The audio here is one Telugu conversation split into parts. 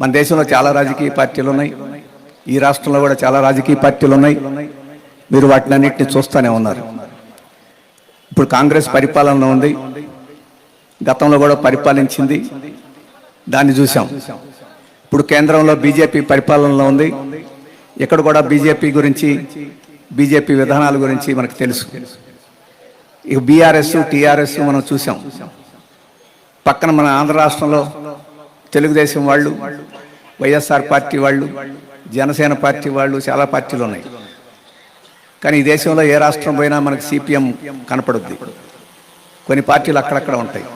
మన దేశంలో చాలా రాజకీయ పార్టీలు ఉన్నాయి. ఈ రాష్ట్రంలో కూడా చాలా రాజకీయ పార్టీలు ఉన్నాయి. మీరు వాటిని అన్నింటినీ చూస్తూనే ఉన్నారు. ఇప్పుడు కాంగ్రెస్ పరిపాలనలో ఉంది. గతంలో కూడా పరిపాలించింది. దాన్ని చూసాం ఇప్పుడు కేంద్రంలో బీజేపీ పరిపాలనలో ఉంది. ఇక్కడ కూడా బీజేపీ గురించి బీజేపీ విధానాల గురించి మనకు తెలుసు. ఇక బీఆర్ఎస్ టీఆర్ఎస్ మనం చూసాం పక్కన మన ఆంధ్ర రాష్ట్రంలో తెలుగుదేశం వాళ్ళు వైఎస్ఆర్ పార్టీ వాళ్ళు జనసేన పార్టీ వాళ్ళు చాలా పార్టీలు ఉన్నాయి. కానీ ఈ దేశంలో ఏ రాష్ట్రం పోయినా మనకు సిపిఎం కనపడుద్ది. కొన్ని పార్టీలు అక్కడక్కడ ఉంటాయి.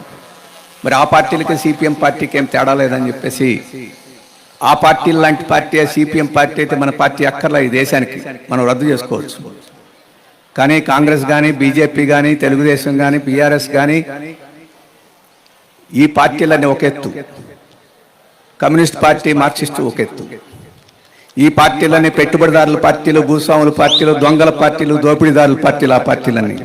మరి ఆ పార్టీలకి సిపిఎం పార్టీకి ఏం తేడా లేదని చెప్పేసి ఆ పార్టీ లాంటి పార్టీ సిపిఎం పార్టీ అయితే మన పార్టీ అక్కర్లా ఈ దేశానికి. మనం రద్దు చేసుకోవచ్చు. కానీ కాంగ్రెస్ కానీ బీజేపీ కానీ తెలుగుదేశం కానీ బీఆర్ఎస్ కానీ ఈ పార్టీలన్నీ ఒక ఎత్తు. కమ్యూనిస్ట్ పార్టీ మార్క్సిస్టు ఒక ఎత్తు ఈ పార్టీలన్నీ పెట్టుబడిదారుల పార్టీలు భూస్వాముల పార్టీలు దొంగల పార్టీలు దోపిడీదారుల పార్టీలు ఆ పార్టీలన్నీ.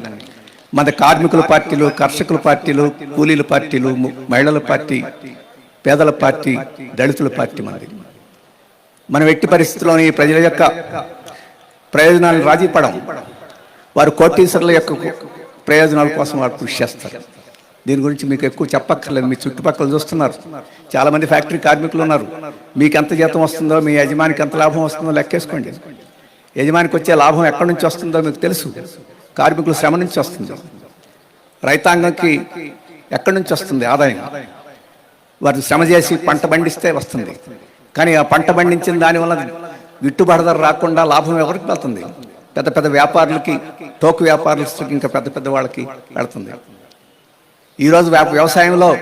మన కార్మికుల పార్టీలు కర్షకుల పార్టీలు కూలీల పార్టీలు మహిళల పార్టీ పేదల పార్టీ దళితుల పార్టీ మనది మనం ఎట్టి పరిస్థితుల్లోని ఈ ప్రజల యొక్క ప్రయోజనాలను రాజీపడం వారు కోటీశ్వరుల యొక్క ప్రయోజనాల కోసం వారు కృషి చేస్తారు. దీని గురించి మీకు ఎక్కువ చెప్పక్కర్లేదు. మీ చుట్టుపక్కల చూస్తున్నారు. చాలామంది ఫ్యాక్టరీ కార్మికులు ఉన్నారు. మీకు ఎంత జీతం వస్తుందో మీ యజమానికి ఎంత లాభం వస్తుందో లెక్కేసుకోండి. యజమానికి వచ్చే లాభం ఎక్కడి నుంచి వస్తుందో మీకు తెలుసు. కార్మికుల శ్రమ నుంచి వస్తుంది. రైతాంగంకి ఎక్కడి నుంచి వస్తుంది ఆదాయం? వారు శ్రమ చేసి పంట పండిస్తే వస్తుంది. కానీ ఆ పంట పండించిన దానివల్ల గిట్టుబాటు ధర రాకుండా లాభం ఎవరికి వెళ్తుంది? పెద్ద పెద్ద వ్యాపారులకి టోకు వ్యాపారులకి ఇంకా పెద్ద పెద్ద వాళ్ళకి వెళ్తుంది. ఈరోజు వ్యవసాయంలో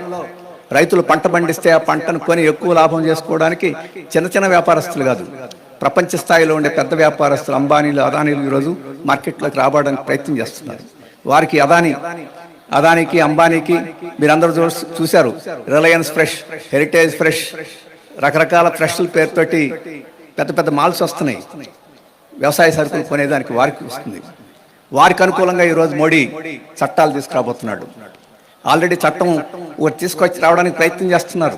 రైతులు పంట పండిస్తే ఆ పంటను కొని ఎక్కువ లాభం చేసుకోవడానికి చిన్న చిన్న వ్యాపారస్తులు కాదు. ప్రపంచ స్థాయిలో ఉండే పెద్ద వ్యాపారస్తులు అంబానీలు అదానీలు ఈరోజు మార్కెట్లోకి రావడానికి ప్రయత్నం చేస్తున్నారు. వారికి అదాని అదానికి అంబానీకి మీరందరూ చూ- చూశారు. రిలయన్స్ ఫ్రెష్ హెరిటేజ్ ఫ్రెష్ రకరకాల ఫ్రెష్ల పేరుతోటి పెద్ద పెద్ద మాల్స్ వస్తున్నాయి. వ్యవసాయ సరుకులు కొనేదానికి వారికి వస్తుంది. వారికి అనుకూలంగా ఈరోజు మోడీ చట్టాలు తీసుకురాబోతున్నాడు. ఆల్రెడీ చట్టం ఒకటి తీసుకొచ్చి రావడానికి ప్రయత్నం చేస్తున్నారు.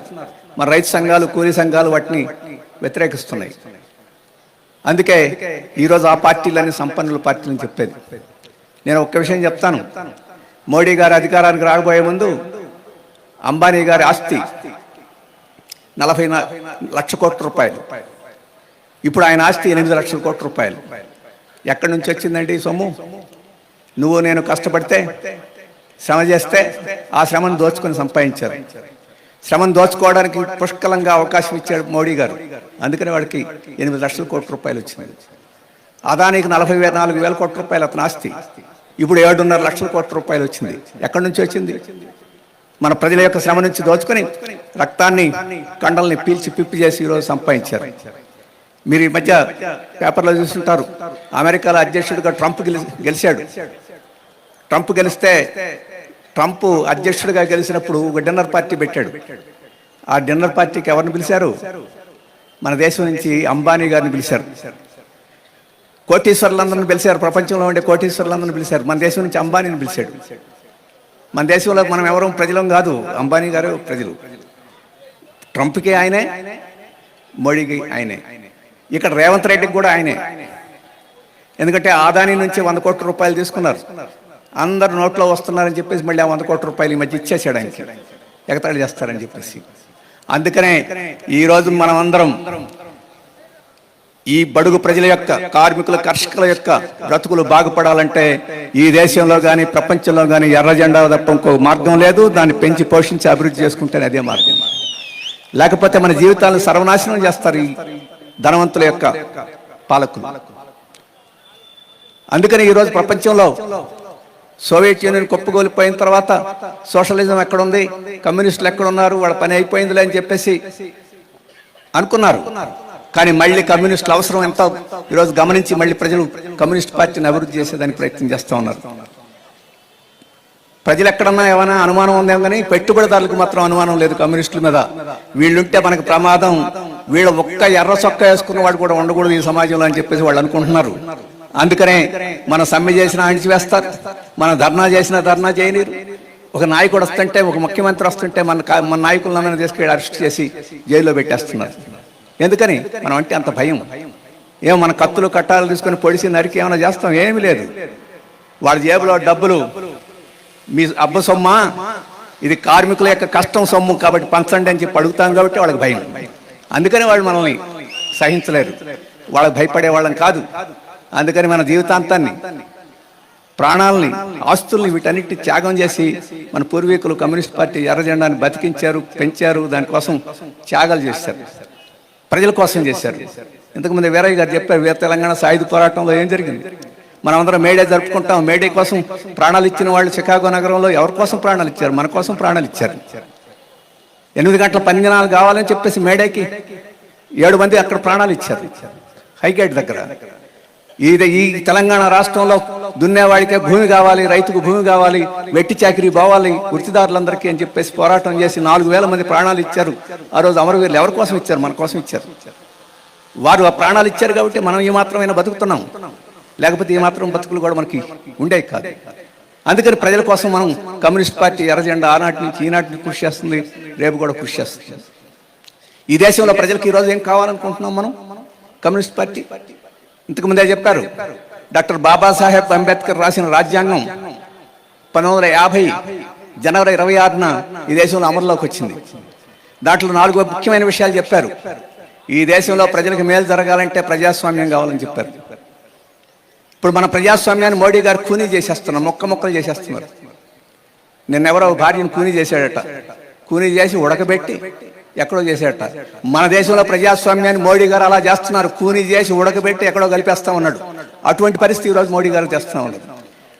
మన రైతు సంఘాలు కూలీ సంఘాలు వాటిని వ్యతిరేకిస్తున్నాయి. అందుకే ఈరోజు ఆ పార్టీలన్నీ సంపన్నుల పార్టీలు అని చెప్పేది. నేను ఒక్క విషయం చెప్తాను. మోడీ గారి అధికారానికి రాకపోయే ముందు అంబానీ గారి ఆస్తి నలభై లక్ష కోట్ల రూపాయలు. ఇప్పుడు ఆయన ఆస్తి ఎనిమిది లక్షల కోట్ల రూపాయలు. ఎక్కడి నుంచి వచ్చిందండి ఈ సొమ్ము? నువ్వు నేను కష్టపడితే శ్రమ చేస్తే ఆ శ్రమను దోచుకొని సంపాదించారు. శ్రమను దోచుకోవడానికి పుష్కలంగా అవకాశం ఇచ్చాడు మోడీ గారు. అందుకని వాడికి ఎనిమిది లక్షల కోట్ల రూపాయలు వచ్చింది అదానికి నలభై వేల నాలుగు వేల కోట్ల రూపాయలు అతని ఆస్తి. ఇప్పుడు ఏడున్నర లక్షల కోట్ల రూపాయలు వచ్చింది. ఎక్కడి నుంచి వచ్చింది? మన ప్రజల యొక్క శ్రమ నుంచి దోచుకొని రక్తాన్ని కండల్ని పీల్చి పిప్పి చేసి ఈరోజు సంపాదించారు. మీరు ఈ మధ్య పేపర్లో చూస్తుంటారు అమెరికాలో అధ్యక్షుడిగా ట్రంప్ గెలి- గెలిచాడు. ట్రంప్ గెలిస్తే ట్రంప్ అధ్యక్షుడిగా గెలిచినప్పుడు ఒక డిన్నర్ పార్టీ పెట్టాడు. ఆ డిన్నర్ పార్టీకి ఎవరిని పిలిచారు? మన దేశం నుంచి అంబానీ గారిని పిలిచారు. కోటీశ్వరులందరిని పిలిచారు. ప్రపంచంలో ఉండే కోటీశ్వరులందరిని పిలిచారు. మన దేశం నుంచి అంబానీని పిలిచాడు. మన దేశంలో మనం ఎవరం ప్రజలం కాదు. అంబానీ గారు ప్రజలు. ట్రంప్కి ఆయనే మోడీకి ఆయనే. ఇక్కడ రేవంత్ రెడ్డికి కూడా ఆయనే. ఎందుకంటే ఆదాని నుంచి వంద కోట్ల రూపాయలు తీసుకున్నారు. అందరు నోట్లో వస్తున్నారని చెప్పేసి మళ్ళీ ఆ వంద కోట్ల రూపాయలు ఈ మధ్య ఇచ్చేసాడు ఆయనకి. ఎగతాళి చేస్తారని చెప్పేసి. అందుకనే ఈరోజు మనం అందరం ఈ బడుగు ప్రజల యొక్క కార్మికుల కర్షకుల యొక్క బ్రతుకులు బాగుపడాలంటే ఈ దేశంలో కానీ ప్రపంచంలో కానీ ఎర్ర జెండా తప్ప ఇంకో మార్గం లేదు. దాన్ని పెంచి పోషించి అభివృద్ధి చేసుకుంటేనే అదే మార్గం. లేకపోతే మన జీవితాలను సర్వనాశనం చేస్తారు ఈ ధనవంతుల యొక్క పాలకులు. అందుకని ఈరోజు ప్రపంచంలో సోవియట్ యూనియన్ కుప్పగోలిపోయిన తర్వాత సోషలిజం ఎక్కడుంది? కమ్యూనిస్టులు ఎక్కడున్నారు? వాళ్ళ పని అయిపోయిందిలే అని చెప్పేసి అనుకున్నారు. కానీ మళ్ళీ కమ్యూనిస్టుల అవసరం ఎంత? ఈరోజు గమనించి మళ్ళీ ప్రజలు కమ్యూనిస్ట్ పార్టీని అభివృద్ధి చేసేదానికి ప్రయత్నం చేస్తూ ఉన్నారు. ప్రజలు ఎక్కడన్నా ఏమైనా అనుమానం ఉందేమో కానీ పెట్టుబడిదారులకు మాత్రం అనుమానం లేదు కమ్యూనిస్టుల మీద. వీళ్ళుంటే మనకు ప్రమాదం. వీళ్ళు ఒక్క ఎర్ర చొక్క వేసుకున్న వాడు కూడా ఉండకూడదు ఈ సమాజంలో అని చెప్పేసి వాళ్ళు అనుకుంటున్నారు. అందుకనే మన సమ్మె చేసిన అణిచివేస్తారు మన ధర్నా చేసిన ధర్నా చేయనీరు ఒక నాయకుడు వస్తుంటే ఒక ముఖ్యమంత్రి వస్తుంటే మన మన నాయకులందరినీ తీసుకెళ్ళి అరెస్ట్ చేసి జైల్లో పెట్టేస్తున్నారు. ఎందుకని? మనం అంటే అంత భయం. ఏం మన కత్తులు కట్టాలు తీసుకొని పొడిసి నరికి ఏమైనా చేస్తాం? ఏమీ లేదు. వాళ్ళ జేబులో డబ్బులు. మీ అబ్బ సొమ్మా? ఇది కార్మికుల యొక్క కష్టం సొమ్ము కాబట్టి పంచండి అని చెప్పి అడుగుతాం కాబట్టి వాళ్ళకి భయం. అందుకని వాళ్ళు మనల్ని సహించలేరు. వాళ్ళకి భయపడే వాళ్ళని కాదు. అందుకని మన జీవితాంతాన్ని ప్రాణాలని ఆస్తుల్ని వీటన్నిటిని త్యాగం చేసి మన పూర్వీకులు కమ్యూనిస్ట్ పార్టీ ఎర్రజెండాని బతికించారు పెంచారు దానికోసం త్యాగాలు చేశారు. ప్రజల కోసం చేశారు. ఇంతకుముందు వీరయ్య గారు చెప్పారు వీర తెలంగాణ సాయుధ పోరాటంలో ఏం జరిగింది? మనమందరం మేడే జరుపుకుంటాం. మేడే కోసం ప్రాణాలు ఇచ్చిన వాళ్ళు చికాగో నగరంలో ఎవరి కోసం ప్రాణాలు ఇచ్చారు? మన కోసం ప్రాణాలు ఇచ్చారు. ఎనిమిది గంటల పని దినాలు కావాలని చెప్పేసి మేడేకి ఏడు మంది అక్కడ ప్రాణాలు ఇచ్చారు హైగేట్ దగ్గర. ఇది ఈ తెలంగాణ రాష్ట్రంలో దున్నేవాడికే భూమి కావాలి రైతుకు భూమి కావాలి వెట్టి చాకరీ పోవాలి వృత్తిదారులందరికీ అని చెప్పేసి పోరాటం చేసి నాలుగు వేల మంది ప్రాణాలు ఇచ్చారు. ఆ రోజు అమరవీరులు ఎవరి కోసం ఇచ్చారు? మన కోసం ఇచ్చారు. వారు ఆ ప్రాణాలు ఇచ్చారు కాబట్టి మనం ఈ మాత్రమైనా బతుకుతున్నాం. లేకపోతే ఈ మాత్రం బతుకులు కూడా మనకి ఉండేవి కాదు. అందుకని ప్రజల కోసం మనం కమ్యూనిస్ట్ పార్టీ ఎర్రజెండా ఆనాటి నుంచి ఈనాటి నుంచి కృషి చేస్తుంది రేపు కూడా కృషి చేస్తుంది. ఈ దేశంలో ప్రజలకు ఈరోజు ఏం కావాలనుకుంటున్నాం మనం? Communist party? ఇంతకు ముందే చెప్పారు. డాక్టర్ బాబాసాహెబ్ అంబేద్కర్ రాసిన రాజ్యాంగం పంతొమ్మిది యాభై జనవరి ఇరవై ఆరున ఈ దేశంలో అమలులోకి వచ్చింది. దాంట్లో నాలుగు ముఖ్యమైన విషయాలు చెప్పారు. ఈ దేశంలో ప్రజలకు మేలు జరగాలంటే ప్రజాస్వామ్యం కావాలని చెప్పారు. ఇప్పుడు మన ప్రజాస్వామ్యాన్ని మోడీ గారు కూనీ చేసేస్తున్నారు మొక్క మొక్కలు చేసేస్తున్నారు. నిన్నెవరో భార్యను కూనీ చేశాడట. కూనీ చేసి ఉడకబెట్టి ఎక్కడో చేసేట. మన దేశంలో ప్రజాస్వామ్యాన్ని మోడీ గారు అలా చేస్తున్నారు. కూనీ చేసి ఉడకబెట్టి ఎక్కడో కలిపేస్తా ఉన్నాడు. అటువంటి పరిస్థితి ఈరోజు మోడీ గారు తెస్తూ ఉన్నాడు.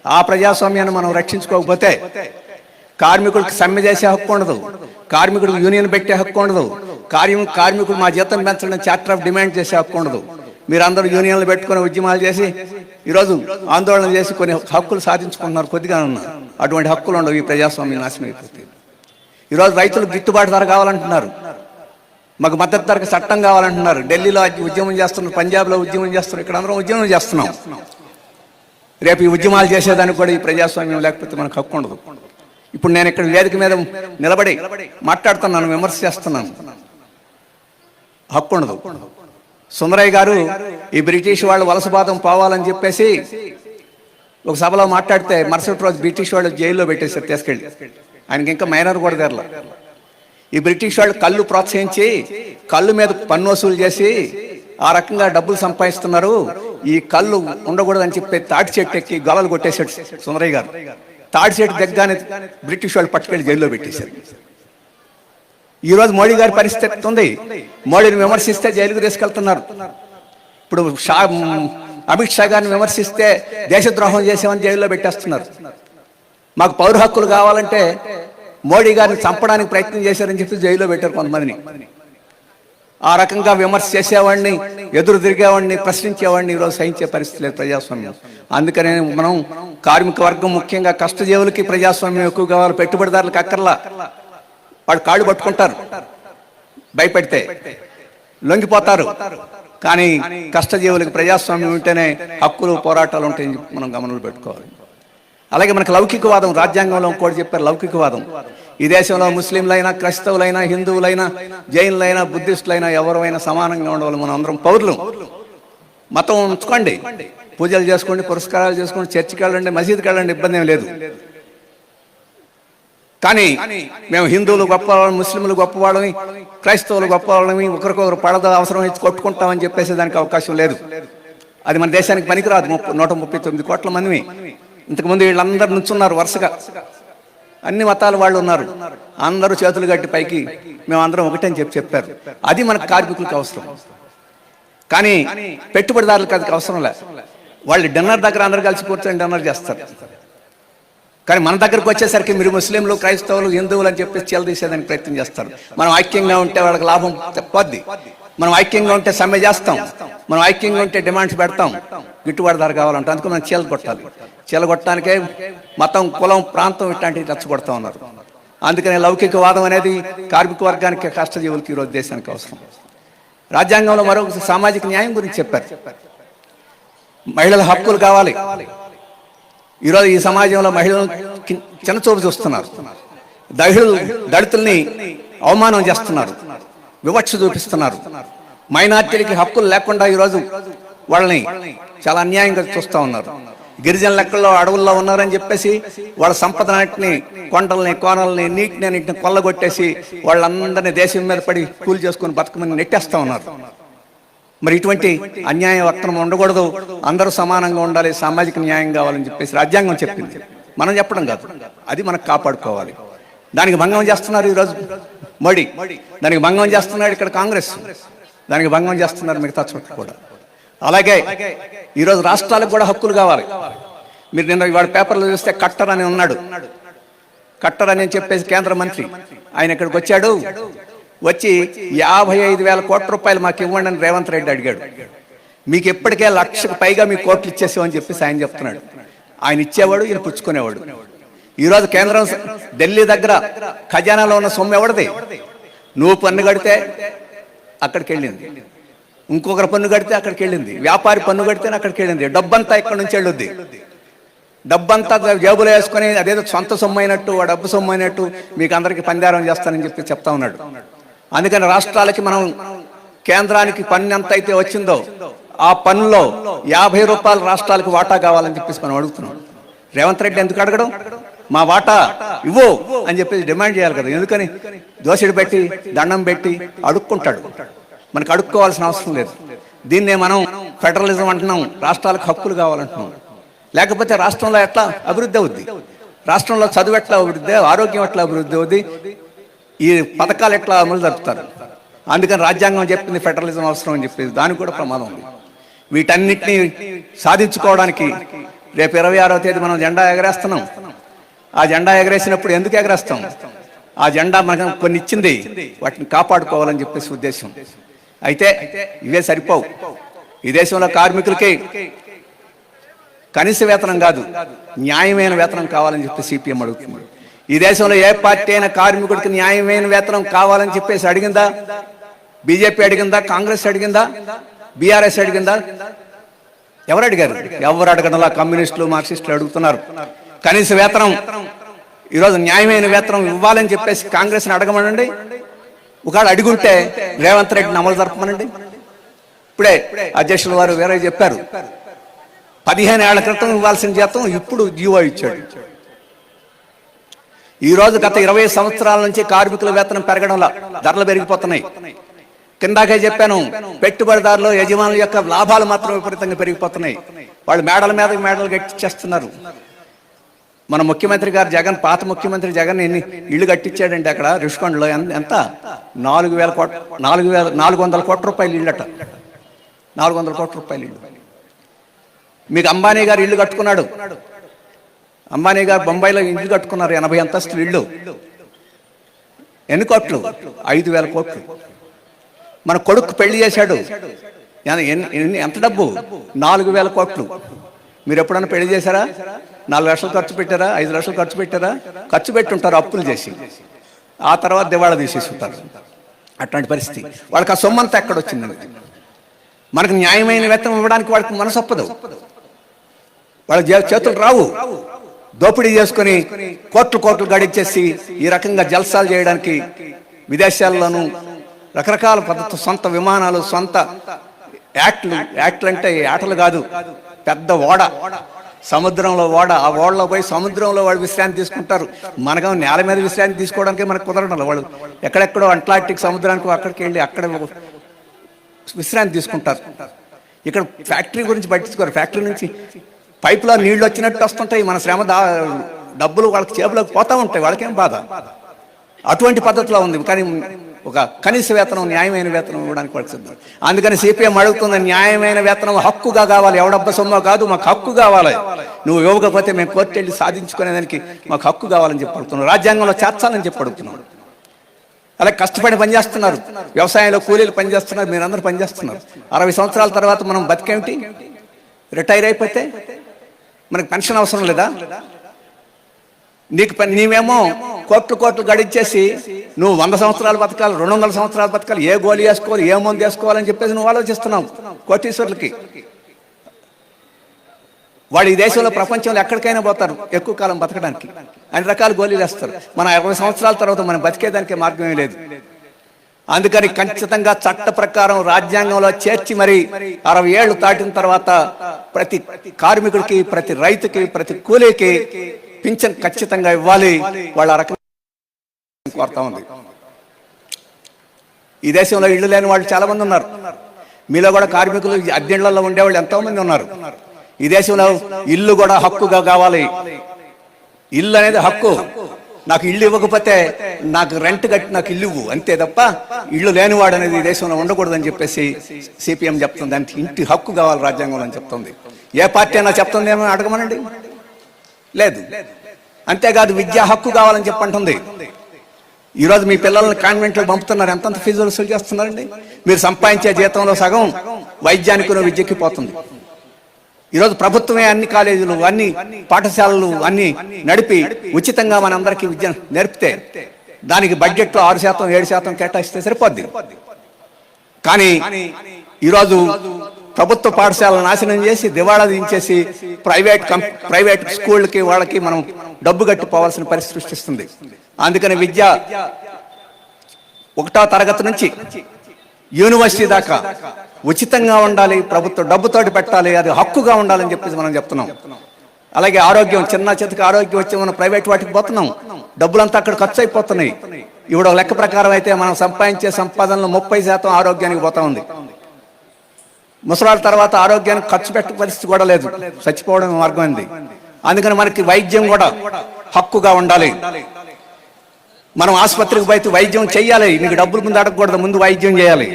ఆ ప్రజాస్వామ్యాన్ని మనం రక్షించుకోకపోతే కార్మికులకు సమ్మె చేసే హక్కు ఉండదు. కార్మికుడికి యూనియన్ పెట్టే హక్కు ఉండదు. కార్యం కార్మికులు మా జీతం పెంచడం చార్టర్ ఆఫ్ డిమాండ్ చేసే హక్కు ఉండదు. మీరందరూ యూనియన్లు పెట్టుకుని ఉద్యమాలు చేసి ఈరోజు ఆందోళన చేసి కొన్ని హక్కులు సాధించుకుంటున్నారు కొద్దిగా ఉన్నారు అటువంటి హక్కులు ఉండవు. ఈ ప్రజాస్వామ్యం నాశనం అయిపోతుంది. ఈరోజు రైతులు గిట్టుబాటు ధర కావాలంటున్నారు. మాకు మద్దతు ధరకు చట్టం కావాలంటున్నారు. ఢిల్లీలో ఉద్యమం చేస్తున్నారు పంజాబ్లో ఉద్యమం చేస్తున్నారు ఇక్కడ అందరం ఉద్యమం చేస్తున్నాం. రేపు ఈ ఉద్యమాలు చేసేదానికి కూడా ఈ ప్రజాస్వామ్యం లేకపోతే మనకు హక్కు ఉండదు. ఇప్పుడు నేను ఇక్కడ వేదిక మీద నిలబడి మాట్లాడుతున్నాను విమర్శ చేస్తున్నాను. హక్కు ఉండదు. సుందరయ్య గారు ఈ బ్రిటిష్ వాళ్ళు వలసపాతం పోవాలని చెప్పేసి ఒక సభలో మాట్లాడితే మరుసటి రోజు బ్రిటిష్ వాళ్ళు జైల్లో పెట్టేశారు తీసుకెళ్ళి. ఆయనకి ఇంకా మైనర్ కూడా తెరల. ఈ బ్రిటిష్ వాళ్ళు కళ్ళు ప్రోత్సహించి కళ్ళు మీద పన్ను వసూలు చేసి ఆ రకంగా డబ్బులు సంపాదిస్తున్నారు. ఈ కళ్ళు ఉండకూడదని చెప్పి తాటి చెట్టు ఎక్కి గొలలు కొట్టేశాడు సుందరయ్య గారు. తాటి చెట్టు దగ్గరనే బ్రిటిష్ వాళ్ళు పట్టుకెళ్ళి జైల్లో పెట్టేశారు. ఈరోజు మోడీ గారి పరిస్థితి ఉంది. మోడీని విమర్శిస్తే జైలుకు తీసుకెళ్తున్నారు. ఇప్పుడు షా అమిత్ షా గారిని విమర్శిస్తే దేశద్రోహం చేసామని జైల్లో పెట్టేస్తున్నారు. మాకు పౌర హక్కులు కావాలంటే మోడీ గారిని చంపడానికి ప్రయత్నం చేశారని చెప్పి జైల్లో పెట్టారు కొంతమందిని. ఆ రకంగా విమర్శ చేసేవాడిని ఎదురు తిరిగేవాడిని ప్రశ్నించేవాడిని ఈరోజు సహించే పరిస్థితి లేదు ప్రజాస్వామ్యం. అందుకనే మనం కార్మిక వర్గం ముఖ్యంగా కష్టజీవులకి ప్రజాస్వామ్యం ఎక్కువ కావాలి పెట్టుబడిదారులకు అక్కర్లా. వాడు కాళ్ళు పట్టుకుంటారు భయపెడితే లొంగిపోతారు. కానీ కష్టజీవులకి ప్రజాస్వామ్యం ఉంటేనే హక్కులు పోరాటాలు ఉంటాయని మనం గమనంలో పెట్టుకోవాలి. అలాగే మనకు లౌకికవాదం రాజ్యాంగంలో కూడా చెప్పారు లౌకికవాదం. ఈ దేశంలో ముస్లింలైనా క్రైస్తవులైనా హిందువులైనా జైన్లైనా బుద్ధిస్టులైనా ఎవరైనా సమానంగా ఉండవాలి మనం అందరం పౌరులు. మతం ఉంచుకోండి. పూజలు చేసుకోండి పురస్కారాలు చేసుకోండి చర్చికి వెళ్ళండి మసీదుకి వెళ్ళండి ఇబ్బంది ఏం లేదు. కానీ మేము హిందువులు గొప్పవాళ్ళం ముస్లింలు గొప్పవాళ్ళమి క్రైస్తవులు గొప్పవాళ్ళమి ఒకరికొకరు పడద అవసరం ఇచ్చి కొట్టుకుంటామని చెప్పేసి దానికి అవకాశం లేదు. అది మన దేశానికి పనికిరాదు ముప్పై నూట ముప్పై తొమ్మిది కోట్ల మంది ఇంతకుముందు వీళ్ళందరూ నుంచున్నారు వరుసగా. అన్ని మతాల వాళ్ళు ఉన్నారు. అందరూ చేతులు కట్టి పైకి మేమందరం అని చెప్పి చెప్పారు. అది మన కార్మికులకు అవసరం. కానీ పెట్టుబడిదారులకు అది అవసరం లే. వాళ్ళు డిన్నర్ దగ్గర అందరు కలిసి కూర్చొని డిన్నర్ చేస్తారు. కానీ మన దగ్గరకు వచ్చేసరికి మీరు ముస్లింలు క్రైస్తవులు హిందువులు అని చెప్పేసి తీసేదానికి ప్రయత్నం చేస్తారు. మనం ఐక్యంగా ఉంటే వాళ్ళకి లాభం పోద్ది మనం ఐక్యంగా ఉంటే సమ్మె చేస్తాం. మనం ఐక్యంగా ఉంటే డిమాండ్స్ పెడతాం. గిట్టుబాటు ధర కావాలంటే. అందుకు మనం చీల కొట్టాలి. చీల కొట్టడానికే మతం కులం ప్రాంతం ఇట్లాంటివి రచ్చగొడతా ఉన్నారు. అందుకనే లౌకికవాదం అనేది కార్మిక వర్గానికి కష్టజీవులకి ఈరోజు దేశానికి అవసరం. రాజ్యాంగంలో మరొక సామాజిక న్యాయం గురించి చెప్పారు. మహిళల హక్కులు కావాలి. ఈరోజు ఈ సమాజంలో మహిళలను చిన్నచూపు చూస్తున్నారు. దళితులు దళితుల్ని అవమానం చేస్తున్నారు. వివక్ష చూపిస్తున్నారు. మైనార్టీలకి హక్కులు లేకుండా ఈరోజు వాళ్ళని చాలా అన్యాయంగా చూస్తూ ఉన్నారు. గిరిజన లెక్కల్లో అడవుల్లో ఉన్నారని చెప్పేసి వాళ్ళ సంపదనటిని కొండల్ని కోనల్ని నీటిని అన్నింటిని కొల్లగొట్టేసి వాళ్ళందరినీ దేశం మీద పడి కూలి చేసుకుని బతకమని నెట్టేస్తూ ఉన్నారు. మరి ఇటువంటి అన్యాయ వర్తనం ఉండకూడదు. అందరూ సమానంగా ఉండాలి సామాజిక న్యాయం కావాలని చెప్పేసి రాజ్యాంగం చెప్పింది. మనం చెప్పడం కాదు. అది మనకు కాపాడుకోవాలి. దానికి భంగం చేస్తున్నారు ఈరోజు. మోడీ. దానికి భంగం చేస్తున్నాడు ఇక్కడ కాంగ్రెస్. దానికి భంగం చేస్తున్నారు మిగతా చోట్ల కూడా. అలాగే ఈరోజు రాష్ట్రాలకు కూడా హక్కులు కావాలి. మీరు నిన్న ఇవాళ పేపర్లో చూస్తే కట్టర్ అని ఉన్నాడు. కట్టర్ అని చెప్పేసి కేంద్ర మంత్రి. ఆయన ఇక్కడికి వచ్చాడు. వచ్చి యాభై ఐదు వేల కోట్ల రూపాయలు మాకు ఇవ్వండి అని రేవంత్ రెడ్డి అడిగాడు. మీకు ఎప్పటికే లక్షకు పైగా మీ కోట్లు ఇచ్చేసామని చెప్పేసి ఆయన చెప్తున్నాడు. ఆయన ఇచ్చేవాడు ఈయన పుచ్చుకునేవాడు. ఈరోజు కేంద్రం ఢిల్లీ దగ్గర ఖజానాలో ఉన్న సొమ్ము ఎవరిది? నువ్వు పన్ను కడితే అక్కడికి వెళ్ళింది. ఇంకొకరు పన్ను కడితే అక్కడికి వెళ్ళింది. వ్యాపారి పన్ను కడితే అక్కడికి వెళ్ళింది. డబ్బంతా ఇక్కడ నుంచి వెళ్ళొద్ది. డబ్బంతా జేబులో వేసుకొని అదేదో సొంత సొమ్ము అయినట్టు ఆ డబ్బు సొమ్ము అయినట్టు మీకు అందరికీ పందారం చేస్తానని చెప్పి చెప్తా ఉన్నాడు. అందుకని రాష్ట్రాలకి మనం కేంద్రానికి పన్ను ఎంత అయితే వచ్చిందో ఆ పన్నులో యాభై రూపాయలు రాష్ట్రాలకు వాటా కావాలని చెప్పేసి మనం అడుగుతున్నాం. రేవంత్ రెడ్డి ఎందుకు అడగడం? మా వాటా ఇవ్వు అని చెప్పేసి డిమాండ్ చేయాలి కదా. ఎందుకని? దోషుడు పెట్టి దండం పెట్టి అడుక్కుంటాడు. మనకు అడుక్కోవాల్సిన అవసరం లేదు. దీన్నే మనం ఫెడరలిజం అంటున్నాం రాష్ట్రాలకు హక్కులు కావాలంటున్నాం. లేకపోతే రాష్ట్రంలో ఎట్లా అభివృద్ధి అవుద్ది? రాష్ట్రంలో చదువు ఎట్లా అభివృద్ధి ఆరోగ్యం ఎట్లా అభివృద్ధి అవుద్ది? ఈ పథకాలు ఎట్లా అమలు జరుపుతారు? అందుకని రాజ్యాంగం చెప్పింది ఫెడరలిజం అవసరం అని చెప్పేసి దానికి కూడా ప్రమాదం ఉంది. వీటన్నిటిని సాధించుకోవడానికి రేపు ఇరవై ఆరో తేదీ మనం జెండా ఎగరేస్తున్నాం. ఆ జెండా ఎగరేసినప్పుడు ఎందుకు ఎగరేస్తాం? ఆ జెండా మనకు కొన్ని ఇచ్చింది వాటిని కాపాడుకోవాలని చెప్పేసి ఉద్దేశం. అయితే ఇవే సరిపోవు. ఈ దేశంలో కార్మికులకి కనీస వేతనం కాదు న్యాయమైన వేతనం కావాలని చెప్పి సిపిఎం అడుగుతుంది. ఈ దేశంలో ఏ పార్టీ అయినా కార్మికుడికి న్యాయమైన వేతనం కావాలని చెప్పేసి అడిగిందా? బీజేపీ అడిగిందా? కాంగ్రెస్ అడిగిందా? బీఆర్ఎస్ అడిగిందా? ఎవరు అడిగారు? ఎవరు అడగడంలా? కమ్యూనిస్టులు మార్క్సిస్టులు అడుగుతున్నారు. కనీస వేతనం. ఈరోజు న్యాయమైన వేతనం ఇవ్వాలని చెప్పేసి కాంగ్రెస్ని అడగమనండి. ఒకవేళ అడిగుంటే రేవంత్ రెడ్డిని అమలు జరపమనండి. ఇప్పుడే అధ్యక్షుల వారు వేరే చెప్పారు. పదిహేను ఏళ్ళ క్రితం ఇవ్వాల్సిన జీతం ఇప్పుడు జీవో ఇచ్చాడు. ఈ రోజు గత ఇరవై సంవత్సరాల నుంచి కార్మికుల వేతనం పెరగడంలో ధరలు పెరిగిపోతున్నాయి. కిందాకే చెప్పాను పెట్టుబడిదారులు యజమానుల యొక్క లాభాలు మాత్రం విపరీతంగా పెరిగిపోతున్నాయి. వాళ్ళు మేడల మీద మేడలు గట్టి చేస్తున్నారు. మన ముఖ్యమంత్రి గారు జగన్ పాత ముఖ్యమంత్రి జగన్ ఎన్ని ఇల్లు కట్టించాడంటే అక్కడ రిషికొండలో ఎంత- నాలుగు వేల కోట్ నాలుగు వేల నాలుగు వందల కోట్ల రూపాయలు ఇళ్ళట. నాలుగు వందల కోట్ల రూపాయలు ఇల్లు మీకు అంబానీ గారు ఇల్లు కట్టుకున్నాడు. అంబానీ గారు బొంబాయిలో ఇల్లు కట్టుకున్నారు ఎనభై అంతస్తులు ఇల్లు ఎన్ని కోట్లు? ఐదు వేల కోట్లు. మన కొడుకు పెళ్ళి చేశాడు. ఎన్ని- ఎంత డబ్బు? నాలుగు వేల కోట్లు. మీరు ఎప్పుడన్నా పెళ్ళి చేశారా? నాలుగు లక్షలు ఖర్చు పెట్టారా? ఐదు లక్షలు ఖర్చు పెట్టారా? ఖర్చు పెట్టుంటారు అప్పులు చేసి. ఆ తర్వాత దివాళా తీసేసి ఉంటారు అట్లాంటి పరిస్థితి. వాళ్ళకి ఆ సొమ్మంతా ఎక్కడొచ్చిందండి మనకు న్యాయమైన వేతనం ఇవ్వడానికి వాళ్ళకి మనసు ఒప్పదు. వాళ్ళ చేతులు రావు. దోపిడీ చేసుకొని కోట్లు కోట్లు గడిచేసి ఈ రకంగా జల్సాలు చేయడానికి విదేశాల్లోనూ రకరకాల పద్ధతి సొంత విమానాలు సొంత యాక్ట్లు యాక్ట్లు అంటే ఆటలు కాదు. పెద్ద ఓడ. సముద్రంలో ఓడ ఆ ఓడలో పోయి సముద్రంలో వాళ్ళు విశ్రాంతి తీసుకుంటారు. మనకు నేల మీద విశ్రాంతి తీసుకోవడానికి మనకు కుదరడం వాళ్ళు ఎక్కడెక్కడో అట్లాంటిక్ సముద్రానికి అక్కడికి వెళ్ళి అక్కడ విశ్రాంతి తీసుకుంటారు. ఇక్కడ ఫ్యాక్టరీ గురించి పట్టించుకోరు. ఫ్యాక్టరీ నుంచి పైపులో నీళ్ళు వచ్చినట్టు వస్తుంటాయి. మన శ్రమ దా డబ్బులు వాళ్ళకి చేపలోకి పోతా ఉంటాయి. వాళ్ళకేం బాధ? అటువంటి పద్ధతిలో ఉంది. కానీ ఒక కనీస వేతనం న్యాయమైన వేతనం ఇవ్వడానికి వాళ్ళకి సిద్ధం. అందుకని సిపిఎం అడుగుతున్న న్యాయమైన వేతనం హక్కుగా కావాలి. ఎవడబ్బ సొమ్మ కాదు మాకు హక్కు కావాలి. నువ్వు ఇవ్వకపోతే మేము కోర్టు వెళ్ళి సాధించుకునేదానికి మాకు హక్కు కావాలని చెప్పి అడుగుతున్నాం. రాజ్యాంగంలో చేర్చాలని చెప్పి అడుగుతున్నాడు అలా కష్టపడి పనిచేస్తున్నారు. వ్యవసాయంలో కూలీలు పనిచేస్తున్నారు. మీరందరూ పనిచేస్తున్నారు. అరవై సంవత్సరాల తర్వాత మనం బతికేమిటి? రిటైర్ అయిపోతే మనకి పెన్షన్ అవసరం లేదా? నీకు పని నీవేమో కోట్లు కోట్లు గడిచేసి నువ్వు వంద సంవత్సరాలు బతకాలి రెండు వందల సంవత్సరాలు బతకాలి ఏ గోళీ వేసుకోవాలి ఏ మందు వేసుకోవాలని చెప్పేసి నువ్వు ఆలోచిస్తున్నావు కోటీశ్వరులకి. వాళ్ళు ఈ దేశంలో ప్రపంచంలో ఎక్కడికైనా పోతారు ఎక్కువ కాలం బతకడానికి. అన్ని రకాల గోళీలు వేస్తారు. మన ఇరవై సంవత్సరాల తర్వాత మనం బతికేదానికి మార్గమే లేదు. అందుకని ఖచ్చితంగా చట్ట ప్రకారం రాజ్యాంగంలో చేర్చి మరి అరవై ఏళ్ళు దాటిన తర్వాత ప్రతి కార్మికుడికి ప్రతి రైతుకి ప్రతి కూలీకి పింఛన్ ఖచ్చితంగా ఇవ్వాలి. వాళ్ళ రకంగా కోరుతా ఉంది. ఈ దేశంలో ఇళ్ళు లేని వాళ్ళు చాలా మంది ఉన్నారు. మీలో కూడా కార్మికులు అద్దెళ్ళలో ఉండేవాళ్ళు ఎంతో మంది ఉన్నారు. ఈ దేశంలో ఇల్లు కూడా హక్కుగా కావాలి. ఇల్లు అనేది హక్కు. నాకు ఇల్లు ఇవ్వకపోతే నాకు రెంట్ కట్టి నాకు ఇల్లు ఇవ్వు. అంతే తప్ప ఇల్లు లేనివాడు అనేది ఈ దేశంలో ఉండకూడదని చెప్పేసి సిపిఎం చెప్తుంది. దానికి ఇంటి హక్కు కావాలి రాజ్యాంగంలో అని చెప్తుంది. ఏ పార్టీ అయినా చెప్తుంది ఏమో అడగమనండి. లేదు. అంతేకాదు విద్యా హక్కు కావాలని చెప్పంటుంది ఈరోజు మీ పిల్లల్ని కాన్వెంట్లో పంపుతున్నారు. ఎంతంత ఫీజు వసూలు చేస్తున్నారండి? మీరు సంపాదించే జీతంలో సగం వైద్యానికి విద్యకి పోతుంది. ఈరోజు ప్రభుత్వమే అన్ని కాలేజీలు అన్ని పాఠశాలలు అన్ని నడిపి ఉచితంగా మనందరికీ విద్య నేర్పితే దానికి బడ్జెట్లో ఆరు శాతం ఏడు శాతం కేటాయిస్తే సరిపోద్ది. కానీ ఈరోజు ప్రభుత్వ పాఠశాలను నాశనం చేసి దివాళా దించేసి ప్రైవేట్ ప్రైవేట్ స్కూళ్ళకి వాళ్ళకి మనం డబ్బు కట్టిపోవాల్సిన పరిస్థితి సృష్టిస్తుంది. అందుకని విద్య ఒకటో తరగతి నుంచి యూనివర్సిటీ దాకా ఉచితంగా ఉండాలి ప్రభుత్వ డబ్బుతోటి పెట్టాలి అది హక్కుగా ఉండాలని చెప్పేసి మనం చెప్తున్నాం. అలాగే ఆరోగ్యం చిన్న చేతికి ఆరోగ్యం వచ్చి మనం ప్రైవేట్ వాటికి పోతున్నాం. డబ్బులంతా అక్కడ ఖర్చు అయిపోతున్నాయి ఇప్పుడు లెక్క ప్రకారం అయితే మనం సంపాదించే సంపాదనలో ముప్పై శాతం ఆరోగ్యానికి పోతా ఉంది. ముసలాల తర్వాత ఆరోగ్యానికి ఖర్చు పెట్టే పరిస్థితి కూడా లేదు. చచ్చిపోవడం మార్గమైంది. అందుకని మనకి వైద్యం కూడా హక్కుగా ఉండాలి. మనం ఆసుపత్రికి పోయితే వైద్యం చేయాలి నీకు డబ్బులు ముందు అడగకూడదు. ముందు వైద్యం చేయాలి.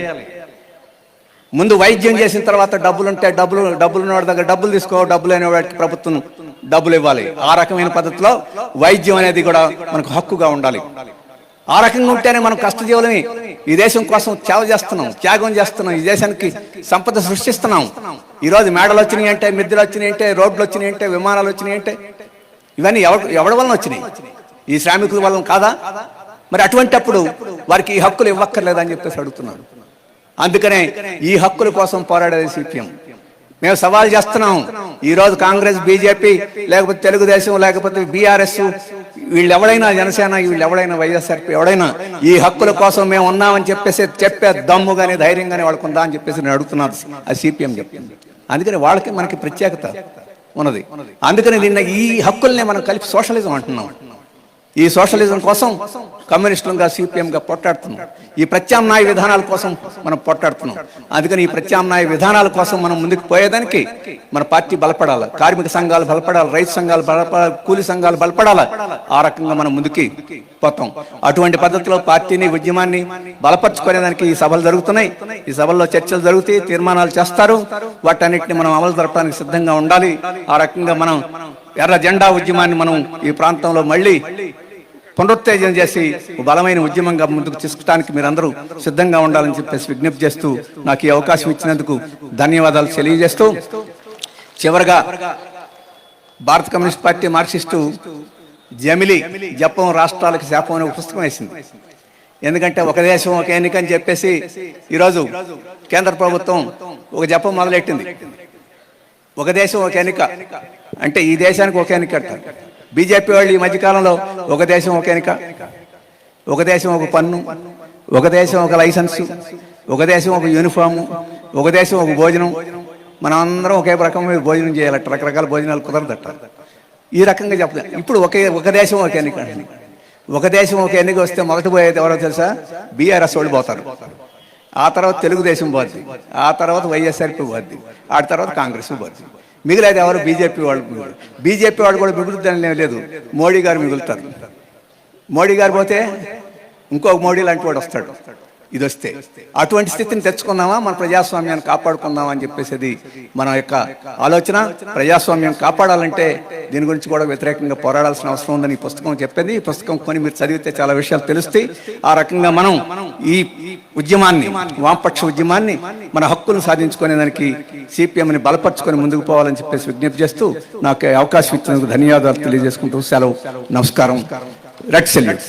ముందు వైద్యం చేసిన తర్వాత డబ్బులు ఉంటే డబ్బులు డబ్బులు ఉన్నవాడి దగ్గర డబ్బులు తీసుకో డబ్బులు అయిన వాడికి ప్రభుత్వం డబ్బులు ఇవ్వాలి. ఆ రకమైన పద్ధతిలో వైద్యం అనేది కూడా మనకు హక్కుగా ఉండాలి. ఆ రకంగా ఉంటేనే మనం కష్టజీవులని ఈ దేశం కోసం సేవ చేస్తున్నాం. త్యాగం చేస్తున్నాం. ఈ దేశానికి సంపద సృష్టిస్తున్నాం. ఈ రోజు మేడలు వచ్చినాయి అంటే మిద్దెలు వచ్చినాయి అంటే రోడ్లు వచ్చినాయి అంటే విమానాలు వచ్చినాయి అంటే ఇవన్నీ ఎవరు ఎవరి వలన వచ్చినాయి? ఈ శ్రామికుల వలన కాదా? మరి అటువంటప్పుడు వారికి ఈ హక్కులు ఇవ్వక్కర్లేదని చెప్పేసి అడుగుతున్నాను అందుకనే ఈ హక్కుల కోసం పోరాడేది సిపిఎం. మేము సవాల్ చేస్తున్నాం. ఈ రోజు కాంగ్రెస్ బీజేపీ లేకపోతే తెలుగుదేశం లేకపోతే బీఆర్ఎస్ వీళ్ళు ఎవడైనా జనసేన వీళ్ళు ఎవడైనా వైఎస్ఆర్పీ ఎవడైనా ఈ హక్కుల కోసం మేము ఉన్నామని చెప్పేసి చెప్పే దమ్ము కానీ ధైర్యం కానీ వాళ్ళకు ఉందా అని చెప్పేసి నేను అడుగుతున్నాను. అది సిపిఎం చెప్పింది. అందుకని వాళ్ళకి మనకి ప్రత్యేకత ఉన్నది. అందుకని నిన్న ఈ హక్కుల్ని మనం కలిపి సోషలిజం అంటున్నాం. ఈ సోషలిజం కోసం కమ్యూనిస్టులుగా సిపిఎంగా పోట్లాడుతున్నాం. ఈ ప్రత్యామ్నాయ విధానాల కోసం మనం పోట్లాడుతున్నాం. అందుకని ఈ ప్రత్యామ్నాయ విధానాల కోసం మనం ముందుకు పోయేదానికి మన పార్టీ బలపడాలి. కార్మిక సంఘాలు బలపడాలి రైతు సంఘాలు బలపడాలి కూలి సంఘాలు బలపడాలి. ఆ రకంగా మనం ముందుకి పోతాం. అటువంటి పద్ధతిలో పార్టీని ఉద్యమాన్ని బలపరుచుకునేదానికి ఈ సభలు జరుగుతున్నాయి. ఈ సభల్లో చర్చలు జరుగుతాయి తీర్మానాలు చేస్తారు. వాటన్నిటిని మనం అమలు జరపడానికి సిద్ధంగా ఉండాలి. ఆ రకంగా మనం ఎర్ర జెండా ఉద్యమాన్ని మనం ఈ ప్రాంతంలో మళ్ళీ పునరుత్తేజం చేసి బలమైన ఉద్యమంగా ముందుకు తీసుకుటానికి మీరందరూ సిద్ధంగా ఉండాలని చెప్పేసి విజ్ఞప్తి చేస్తూ నాకు ఈ అవకాశం ఇచ్చినందుకు ధన్యవాదాలు తెలియజేస్తూ చివరగా భారత కమ్యూనిస్ట్ పార్టీ మార్క్సిస్టు జమిలి జపం రాష్ట్రాలకు శాపం అనే ఒక పుస్తకం వేసింది. ఎందుకంటే ఒక దేశం ఒక ఎన్నిక అని చెప్పేసి ఈరోజు కేంద్ర ప్రభుత్వం ఒక జపం మొదలెట్టింది. ఒక దేశం ఒక ఎన్నిక. అంటే ఈ దేశానికి ఒక ఎన్నిక అంటారు. బీజేపీ వాళ్ళు ఈ మధ్యకాలంలో ఒక దేశం ఒక ఎన్నిక. ఒక దేశం ఒక పన్ను. ఒక దేశం ఒక లైసెన్సు. ఒక దేశం ఒక యూనిఫాము. ఒక దేశం ఒక భోజనం. మనం అందరం ఒకే రకమైన భోజనం చేయాలట రకరకాల భోజనాలు కుదరదట. ఈ రకంగా చెప్తాం ఇప్పుడు ఒకే ఒక దేశం ఒక ఎన్నిక ఒక దేశం ఒక ఎన్నిక వస్తే మొదటి పోయేది ఎవరో తెలుసా? బీఆర్ఎస్ వాళ్ళు పోతారు. ఆ తర్వాత తెలుగుదేశం పోద్ది. ఆ తర్వాత వైఎస్ఆర్పీ పోద్ది. ఆ తర్వాత కాంగ్రెస్ పోద్ది. మిగిలేదు ఎవరు? బీజేపీ వాళ్ళు బీజేపీ వాళ్ళు కూడా మిగులుద్దని ఏం లేదు. మోడీ గారు మిగులుతారు. మోడీ గారు పోతే ఇంకొక మోడీ లాంటి వాడు వస్తాడు. ఇది వస్తే అటువంటి స్థితిని తెచ్చుకుందామా మన ప్రజాస్వామ్యాన్ని కాపాడుకుందామా అని చెప్పేసి మన యొక్క ఆలోచన. ప్రజాస్వామ్యం కాపాడాలంటే దీని గురించి కూడా వ్యతిరేకంగా పోరాడాల్సిన అవసరం ఉందని ఈ పుస్తకం చెప్పింది. ఈ పుస్తకం కొని మీరు చదివితే చాలా విషయాలు తెలుస్తాయి. ఆ రకంగా మనం ఈ ఉద్యమాన్ని వామపక్ష ఉద్యమాన్ని మన హక్కులను సాధించుకునే దానికి సిపిఎంని బలపరుచుకొని ముందుకు పోవాలని చెప్పేసి విజ్ఞప్తి చేస్తూ నాకు అవకాశం ఇచ్చినందుకు ధన్యవాదాలు తెలియజేసుకుంటూ సెలవు. నమస్కారం. Red salute.